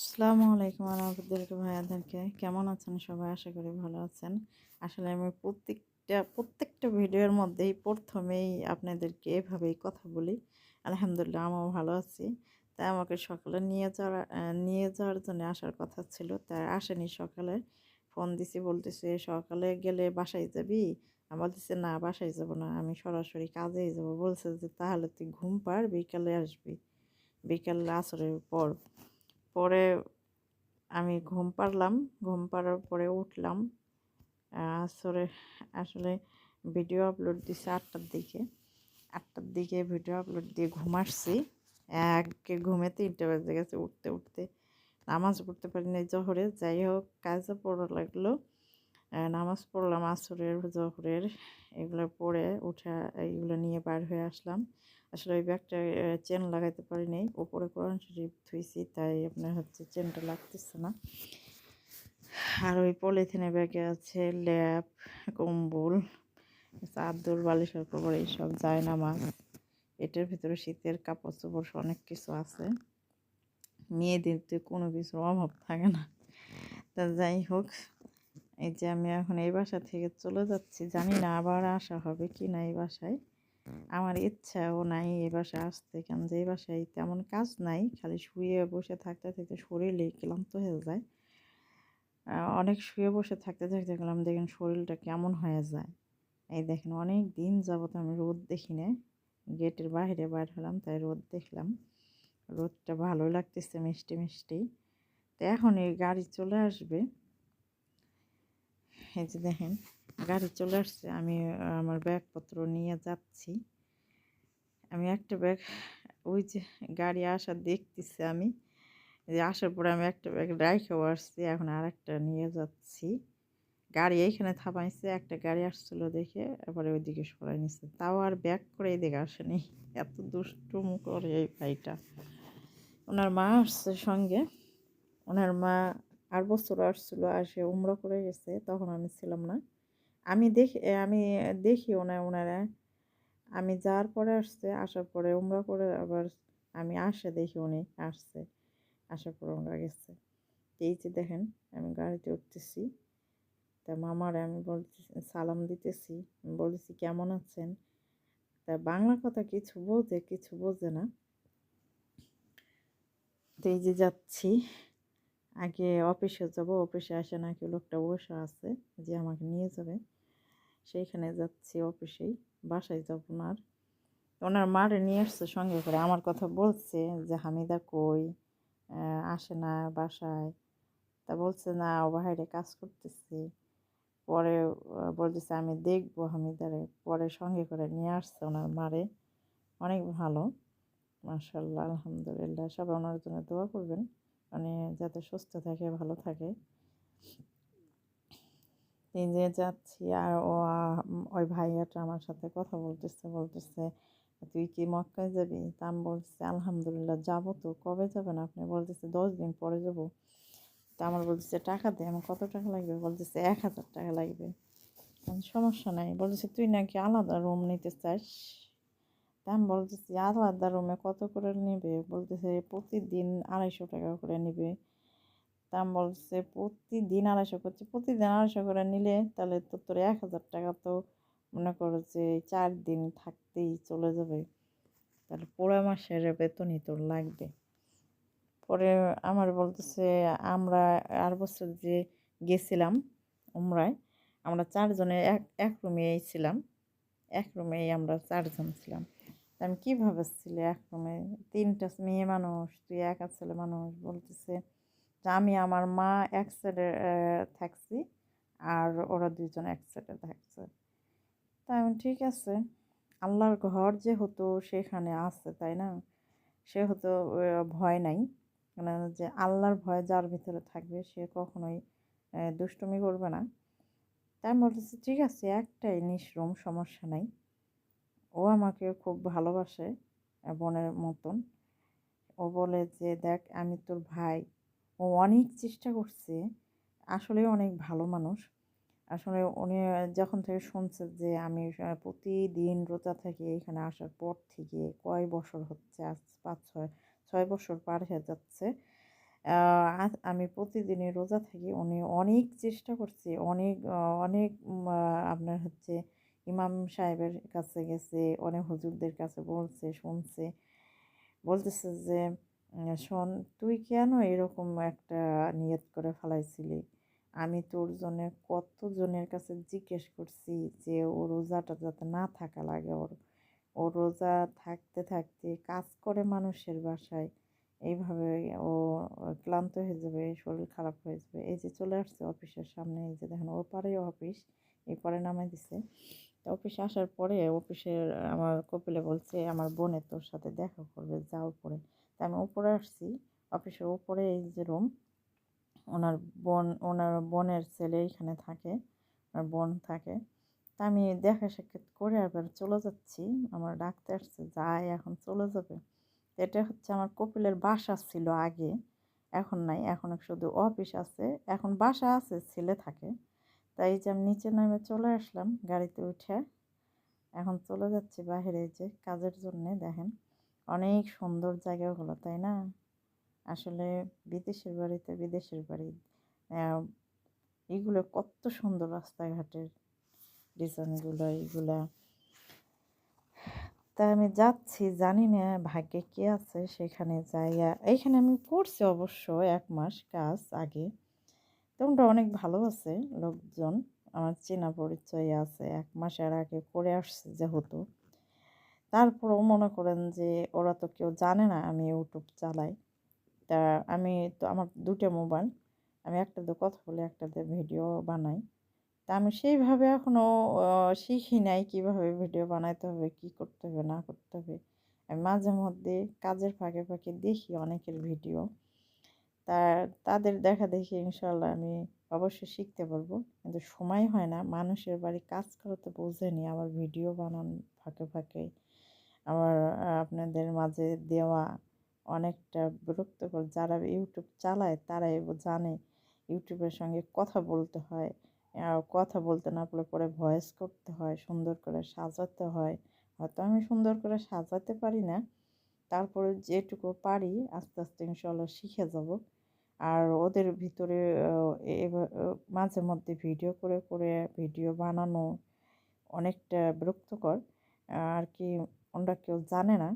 আসসালামু আলাইকুম আলহামদুলিল্লাহ ভাইয়াদেরকে কেমন আছেন? সবাই আশা করি ভালো আছেন। আসলে আমি প্রত্যেকটা প্রত্যেকটা ভিডিওর মধ্যেই প্রথমেই আপনাদেরকে এভাবেই কথা বলি। আলহামদুলিল্লাহ আমিও ভালো আছি। তাই আমাকে সকালে নিয়ে যাওয়ার নিয়ে যাওয়ার জন্য আসার কথা ছিল। তাই আসেনি সকালে। ফোন দিছি, বলতেছে সকালে গেলে বাসায় যাবি? আমি বলতেছে, না, বাসায় যাব না। আমি সরাসরি কাজেই যাব। বলছে যে, তাহলে তুই ঘুম পার বিকালে আসবি। বিকাল আসরের পর পরে আমি ঘুম পারলাম ঘুম পাড়ার পরে উঠলাম। আসরে, আসলে ভিডিও আপলোড দিছে আটটার দিকে। আটটার দিকে ভিডিও আপলোড দিয়ে ঘুম আসছি। একে ঘুমে তিনটে বাজে গেছে, উঠতে উঠতে। নামাজ পড়তে পারিনি জহরে। যাই হোক কাজও পড়া লাগল। নামাজ পড়লাম আসরের, জহরের, এগুলো পড়ে উঠে এইগুলো নিয়ে বার হয়ে আসলাম। আসলে ওই ব্যাগটা চেন লাগাইতে পারিনি উপরে কোরআন শরীফ ধুইছি, তাই আপনার হচ্ছে চেনটা লাগতেছে না। আর ওই পলিথিনে ব্যাগে আছে ল্যাপ, কম্বল, চাদর, বালিশের কবর এইসব যায় না মাছ এটার ভিতরে শীতের কাপড় চোপড় অনেক কিছু আছে। মেয়েদের তো কোনো কিছুর অভাব থাকে না। তা যাই হোক এই যে আমি এখন এই বাসা থেকে চলে যাচ্ছি, জানি না আবার আসা হবে কি না এই বাসায়। আমার ইচ্ছাও নাই এই বাসায় আসতে, কারণ যে এই বাসায় তেমন কাজ নাই, খালি শুয়ে বসে থাকতে থাকতে শরীরে ক্লান্ত হয়ে যায়। অনেক শুয়ে বসে থাকতে থাকতে গেলাম দেখেন শরীরটা কেমন হয়ে যায়। এই দেখেন অনেক দিন যাবত আমি রোদ দেখি না গেটের বাইরে বাইর হলাম, তাই রোদ দেখলাম। রোদটা ভালো লাগতেছে, মিষ্টি মিষ্টি। তো এখন এই গাড়ি চলে আসবে। এই যে দেখেন, গাড়ি চলে আসছে, আমি, আমার ব্যাগপত্র নিয়ে যাচ্ছি। আমি একটা ব্যাগ, ওই যে গাড়ি আসা দেখতেছি আমি যে আসার পরে আমি একটা ব্যাগ রাইখেও আসছি, এখন আর একটা নিয়ে যাচ্ছি। গাড়ি এইখানে থামাইছে, একটা গাড়ি আসছিল দেখে এবারে ওইদিকে সরাই নিচ্ছে তাও আর ব্যাগ করে এদিকে আসেনি, এত দুষ্টুম করে এই ভাইটা। ওনার মা আসছে সঙ্গে, ওনার মা আর বছর আসছিল আর সে উমরা করে গেছে, তখন আমি ছিলাম না। আমি দেখি আমি দেখি ওনার ওনারা। আমি যাওয়ার পরে আসছে, আসার পরে উমরা করে আবার আমি আসে দেখি উনি আসছে, আসার পরে ওনারা গেছে। এই যে দেখেন, আমি গাড়িতে উঠতেছি। তা মামার আমি বলতেছি, সালাম দিতেছি। আমি বলতেছি, কেমন আছেন? তা বাংলা কথা কিছু বোঝে কিছু বোঝে না। তো এই যে যাচ্ছি। আগে অফিসে যাব, অফিসে আসে নাকি লোকটা বসে আছে, যে আমাকে নিয়ে যাবে। সেইখানে যাচ্ছি অফিসেই, বাসায় যাব আর। ওনার মারে নিয়ে আসছে, সঙ্গে করে আমার কথা বলছে যে, হামিদা কই? আসে না বাসায়। তা বলছে, না, ও বাইরে কাজ করতেছি। পরে বলতেছে, আমি দেখব হামিদারে। পরে সঙ্গে করে নিয়ে আসছে ওনার মারে। অনেক ভালো মার্শাল্লাহ আলহামদুলিল্লাহ, সবাই ওনার জন্য দোয়া করবেন। মানে যাতে সুস্থ থাকে, ভালো থাকে। যে যাচ্ছি আর ও ওই ভাইয়াটা আমার সাথে কথা বলতেছে বলতেছে, তুই কি মক্কায় যাবি? তা আমি বলছি আলহামদুলিল্লাহ যাব তো, কবে যাবেন আপনি? বলতেছে, দশ দিন পরে যাব। তা আমার বলতেছে, টাকা দে, আমার কত টাকা লাগবে? বলতেছে, এক হাজার টাকা লাগবে। সমস্যা নাই। বলতেছে, তুই নাকি আলাদা রুম নিতে চাস? তা আমি বলতেছি আলাদা রুমে কত করে নেবে? বলতেছে, প্রতিদিন আড়াইশো টাকা করে নেবে। তা আমি বলছে প্রতিদিন আড়াইশো করছে, প্রতিদিন আড়াইশো করে নিলে তাহলে তো তোর এক হাজার টাকা তো মনে করো যে চার দিন থাকতেই চলে যাবে। তাহলে পুরো মাসের বেতনই তোর লাগবে। পরে আমার বলতেছে, আমরা আর বছর যে গেছিলাম উমরায়, আমরা চারজনে এক এক রুমেই ছিলাম, এক রুমেই আমরা চারজন ছিলাম। আমি কী ভাবছিলি এক রুমে তিনটা মেয়ে মানুষ, তুই একা ছেলে মানুষ বলতেছে যে আমি আমার মা এক সাইডে থাকছি আর ওরা দুজন এক সাইডে থাকছে। তা আমি ঠিক আছে, আল্লাহর ঘর যে হতো সেখানে আছে, তাই না? সে হতো ভয় নাই। মানে যে আল্লাহর ভয় যার ভিতরে থাকবে সে কখনোই দুষ্টুমি করবে না। তাই বলতেছি, ঠিক আছে, একটাই নিঃশ্রম, সমস্যা নাই। ও আমাকে খুব ভালোবাসে বোনের মতন। ও বলে যে, দেখ, আমি তোর ভাই। ও অনেক চেষ্টা করছে আসলে অনেক ভালো মানুষ। আসলে উনি যখন থেকে শুনছে যে, আমি প্রতিদিন রোজা থেকে এখানে আসার পর থেকে কয় বছর হচ্ছে, আজ পাঁচ ছয় ছয় বছর পার হয়ে যাচ্ছে আমি প্রতিদিনই রোজা থাকি উনি অনেক চেষ্টা করছে, অনেক অনেক আপনার হচ্ছে ইমাম সাহেবের কাছে গেছে, অনেক হুজুরদের কাছে বলছে, শুনছে। বলতেছে যে, শোন, তুই কেন এরকম একটা নিয়ত করে ফেলাইছিলি? আমি তোর জন্য কতজনের কাছে জিজ্ঞেস করছি যে ও রোজাটা যাতে না থাকা লাগে। ওর, ও রোজা থাকতে থাকতে কাজ করে মানুষের বাসায়। এইভাবে ও ক্লান্ত হয়ে যাবে, শরীর খারাপ হয়ে যাবে। এই যে চলে আসছে অফিসের সামনে, এই যে দেখেন ওর পারেই অফিস এই পরে নামাই দিছে। তো অফিসে আসার পরে অফিসের আমার কপিলে বলছে, আমার বোনের তোর সাথে দেখা করবে যা উপরে। তা আমি উপরে আসছি, অফিসের উপরে এই যে রুম ওনার বোন, ওনার বোনের ছেলে এখানে থাকে, ওনার বোন থাকে। তা আমি দেখা সাক্ষাৎ করে আবার চলে যাচ্ছি, আমার ডাকতে আসছে, যাই, এখন চলে যাবে। এটা হচ্ছে আমার কপিলের বাসা ছিল আগে, এখন নাই, এখন শুধু অফিস আছে, এখন বাসা আছে, ছেলে থাকে। তাই যে আমি নিচে নামে চলে আসলাম গাড়িতে উঠে। এখন চলে যাচ্ছি বাইরে যে কাজের জন্যে, দেখেন। অনেক সুন্দর জায়গাগুলো, তাই না? আসলে বিদেশের বাড়িতে বিদেশের বাড়ি এগুলো কত সুন্দর রাস্তাঘাটের ডিজাইনগুলো এইগুলা তা আমি যাচ্ছি, জানি না ভাগ্যে কে আছে সেখানে যাইয়া। এইখানে আমি করছি অবশ্য এক মাস কাজ আগে। তোমরা অনেক ভালো আছে লোকজন। আমার চেনা পরিচয় আছে, এক মাসের আগে করে আসছে যেহেতু। তারপরেও মনে করেন যে ওরা তো কেউ জানে না আমি ইউটিউব চালাই। তা আমি তো আমার দুটো মোবাইল, আমি একটাতে কথা বলি একটাতে ভিডিও বানাই। তা আমি সেইভাবে এখনও শিখি নাই কীভাবে ভিডিও বানাইতে হবে, কী করতে হবে, না করতে হবে। আমি মাঝে মধ্যে কাজের ফাঁকে ফাঁকে দেখি অনেকের ভিডিও। তা তাদের দেখা দেখি ইনশাল্লাহ আমি অবশ্যই শিখতে পারব। কিন্তু সময় হয় না, মানুষের বাড়ি কাজ করতে বোঝেনি। আবার ভিডিও বানান ফাঁকে ফাঁকে আবার আপনাদের মাঝে দেওয়া অনেকটা বিরক্তকর। যারা ইউটিউব চালায় তারাই জানে ইউটিউবের সঙ্গে কথা বলতে হয় কথা বলতে না পারলে পরে ভয়েস করতে হয়, সুন্দর করে সাজাতে হয়। হয়তো আমি সুন্দর করে সাজাতে পারি না তারপরে যেটুকু পারি আস্তে আস্তে ইনশাল্লাহ শিখে যাব। আর ওদের ভিতরে মাঝে মধ্যে ভিডিও করে করে ভিডিও বানানো অনেকটা বিরক্তকর। আর কি ওরা কেউ জানে না।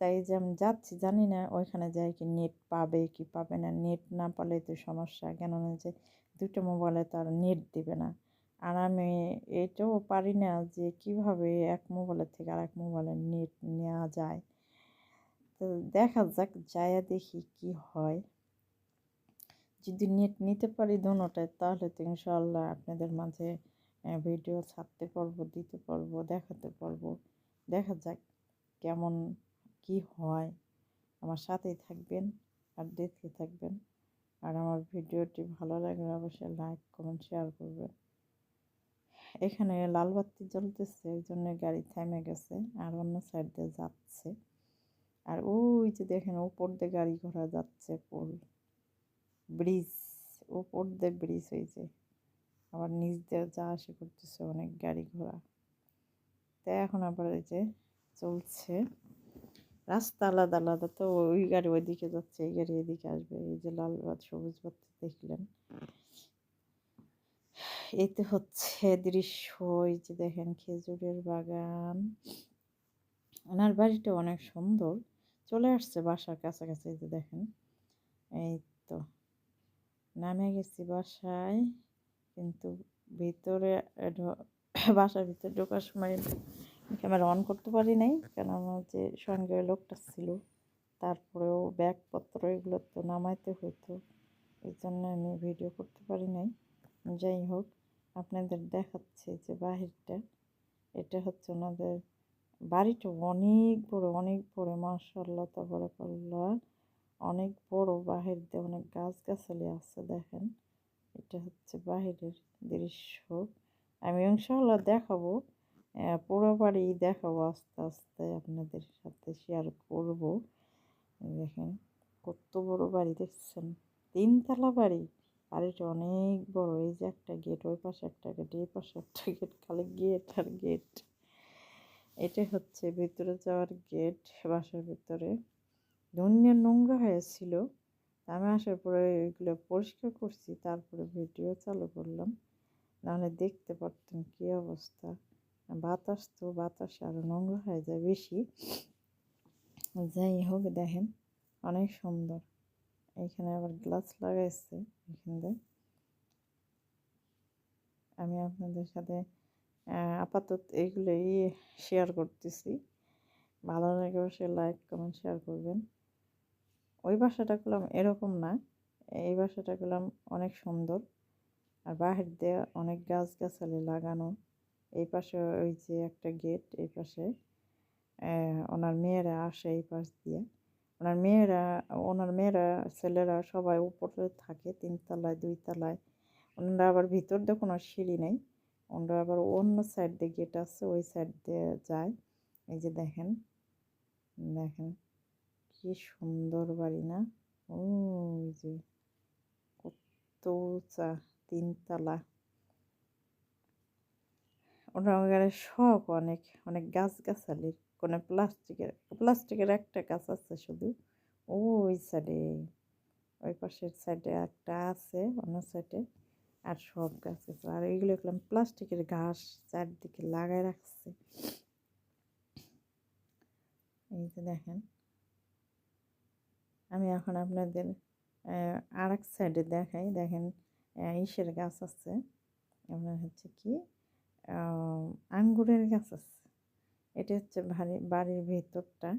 তাই যে আমি যাচ্ছি, জানি না ওইখানে যাই কি নেট পাবে কি পাবে না। নেট না পালে তো সমস্যা। কেননা যে দুটো মোবাইলে তার নেট দেবে না। আর আমি এটাও পারি না যে কীভাবে এক মোবাইলের থেকে আর এক মোবাইলে নেট নেওয়া যায়। তো দেখা যাক, যায়া দেখি কি হয়। যদি নেট নিতে পারি দোনোটায়, তাহলে তো ইনশাল্লাহ আপনাদের মাঝে ভিডিও ছাড়তে পারব, দিতে পারব, দেখাতে পারব। দেখা যাক কেমন কি হয়। আমার সাথেই থাকবেন আর দেখতে থাকবেন। আর আমার ভিডিওটি ভালো লাগলে অবশ্যই লাইক কমেন্ট শেয়ার করবেন। এখানে লাল বাতি জ্বলতেছে ওই জন্য গাড়ি থেমে গেছে, আর অন্য সাইড দিয়ে যাচ্ছে। আর ওই যে দেখেন, ওপর দিয়ে গাড়ি ঘোড়া যাচ্ছে পোল ব্রিজ, ওপর দিয়ে ব্রিজ হয়েছে আবার নিচ দিয়ে যা আসে করতেছে অনেক গাড়ি ঘোড়া। তাই এখন আবার এই যে চলছে। রাস্তা আলাদা আলাদা, তো ওই গাড়ি ওইদিকে যাচ্ছে, এই গাড়ি এদিকে আসবে। এই যে লাল বাত সবুজ বাতি দেখলেন। এতে হচ্ছে দৃশ্য, এই যে দেখেন খেজুরের বাগান। ওনার বাড়িটা অনেক সুন্দর। চলে আসছে বাসার কাছাকাছি যে দেখেন। এই তো নামে গেছি বাসায়, কিন্তু ভিতরে বাসার ভিতরে ঢোকার সময় ক্যামেরা অন করতে পারি নাই কেন আমার যে সঙ্গে লোকটা ছিল, তারপরেও ব্যাগপত্র এগুলো তো নামাইতে হতো এই জন্য আমি ভিডিও করতে পারি নাই। যাই হোক, আপনাদের দেখাচ্ছে যে বাহিরটা, এটা হচ্ছে ওনাদের বাড়িটা অনেক বড় অনেক বড় মার্শাল্লাহ তারপরে করল্লা অনেক বড়, বাহির দিয়ে অনেক গাছগাছালি আছে, দেখেন। এটা হচ্ছে বাহিরের দৃশ্য। আমি ইনশাল্লাহ দেখাবো পুরো বাড়ি দেখাবো, আস্তে আস্তে আপনাদের সাথে শেয়ার করব। দেখেন, কত বড় বাড়ি, দেখছেন? তিনতলা বাড়ি, বাড়িটা অনেক বড়। এই যে একটা গেট ওই পাশে একটা গেট এই পাশে একটা গেট খালি গেট আর গেট এটা হচ্ছে ভিতরে যাওয়ার গেট বাসার ভিতরে। দুনিয়া নোংরা হয়েছিল। আমি আসার পরে এগুলো পরিষ্কার করছি, তারপরে ভিডিও চালু করলাম। নাহলে দেখতে পারতাম কী অবস্থা। বাতাস তো, বাতাস আরও নোংরা হয়ে যায় বেশি। যাই হোক, দেখেন অনেক সুন্দর। এখানে আবার গ্লাস লাগাইছে, এখানে আমি আপনাদের সাথে আপাতত এইগুলোই শেয়ার করতেছি। ভালো লাগে অবশ্যই লাইক কমেন্ট শেয়ার করবেন। ওই বাসাটা করলাম এরকম না। এই বাসাটা করলাম অনেক সুন্দর। আর বাহির দিয়ে অনেক গাছ গাছালি লাগানো। এই পাশে ওই যে একটা গেট এই পাশে ওনার মেয়েরা আসে এই পাশ দিয়ে। ওনার মেয়েরা ওনার মেয়েরা, ছেলেরা সবাই উপরে থাকে, তিনতলায়, দুইতলায়। ওনারা আবার ভিতর দিয়ে কোনো সিঁড়ি নেই। ওনারা আবার অন্য সাইড দিয়ে গেট আছে, ওই সাইড দিয়ে যায়। এই যে দেখেন দেখেন কি সুন্দর বাড়ি না? ওই যে কত উঁচা তিনতলা। ওনার শখ অনেক অনেক গাছ গাছালির কোনো প্লাস্টিকের প্লাস্টিকের একটা গাছ আছে শুধু, ওই সাইডে ওই পাশের সাইডে একটা আছে, অন্য সাইডে আর সব গাছ আছে। আর এইগুলো দেখলাম প্লাস্টিকের ঘাস চারদিকে লাগাই রাখছে। এই যে দেখেন। আমি এখন আপনাদের আর এক সাইডে দেখাই। দেখেন ইসের গাছ আছে। আপনার হচ্ছে কি? আঙ্গুরের গাছ আছে। এটা হচ্ছে ভারী বাড়ির ভেতরটা।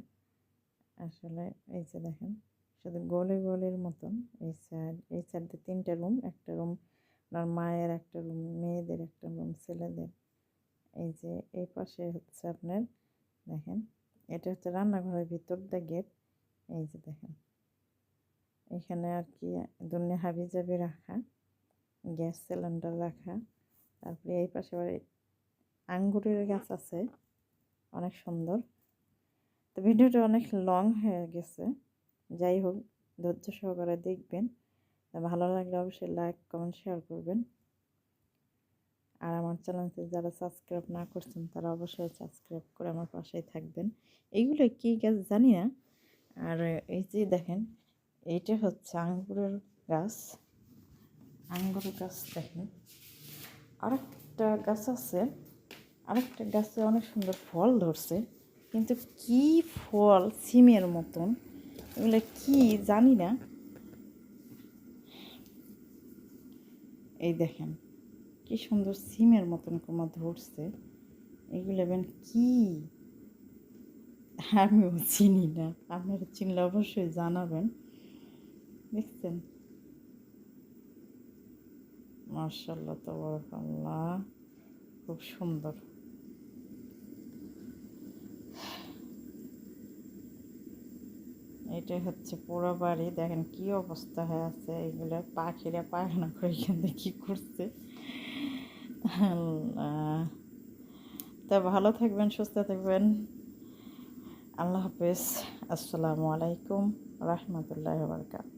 আসলে এই যে দেখেন, শুধু গোলে গোলের মতন। এই সাইড এই সাইডে তিনটা রুম একটা রুম আপনার মায়ের একটা রুম মেয়েদের একটা রুম ছেলেদের। এই যে, এই পাশে হচ্ছে আপনার, দেখেন, এটা হচ্ছে রান্নাঘরের ভিতর দিয়ে গেট এই যে দেখেন, এখানে আর কি দুনিয়া হাবি জাবি রাখা, গ্যাস সিলিন্ডার রাখা, তারপরে এই পাশে আঙ্গুরের গাছ আছে, অনেক সুন্দর। তো ভিডিওটা অনেক লং হয়ে গেছে, যাই হোক, ধৈর্য সহকারে দেখবেন। ভালো লাগলে অবশ্যই লাইক কমেন্ট শেয়ার করবেন। আর আমার চ্যানেলটি যারা সাবস্ক্রাইব না করছেন, তারা অবশ্যই সাবস্ক্রাইব করে আমার পাশেই থাকবেন। এইগুলো কী গাছ জানি না। আর এই যে দেখেন, এইটা হচ্ছে আঙ্গুরের গাছ। আঙ্গুরের গাছ দেখেন। আরেকটা গাছ আছে, আরেকটা গাছে অনেক সুন্দর ফল ধরছে, কিন্তু কি ফল, সিমের মতন, এগুলো কি জানি না। এই দেখেন, কি সুন্দর সিমের মতন কোমা ধরছে। এগুলো এবেন কি? আমিও চিনি না। আপনারা চিনলে অবশ্যই জানাবেন। দেখছেন? মার্শাল্লাহ আল্লাহ খুব সুন্দর। এটা হচ্ছে পুরো বাড়ি। দেখেন কি অবস্থা হয়ে আছে। এগুলো পাখিরা পায়খানা করে কিন্তু কি করছে? তা ভালো থাকবেন, সুস্থ থাকবেন। আল্লাহ হাফিজ। আসসালামু আলাইকুম রহমতুল্লাহ বারকাত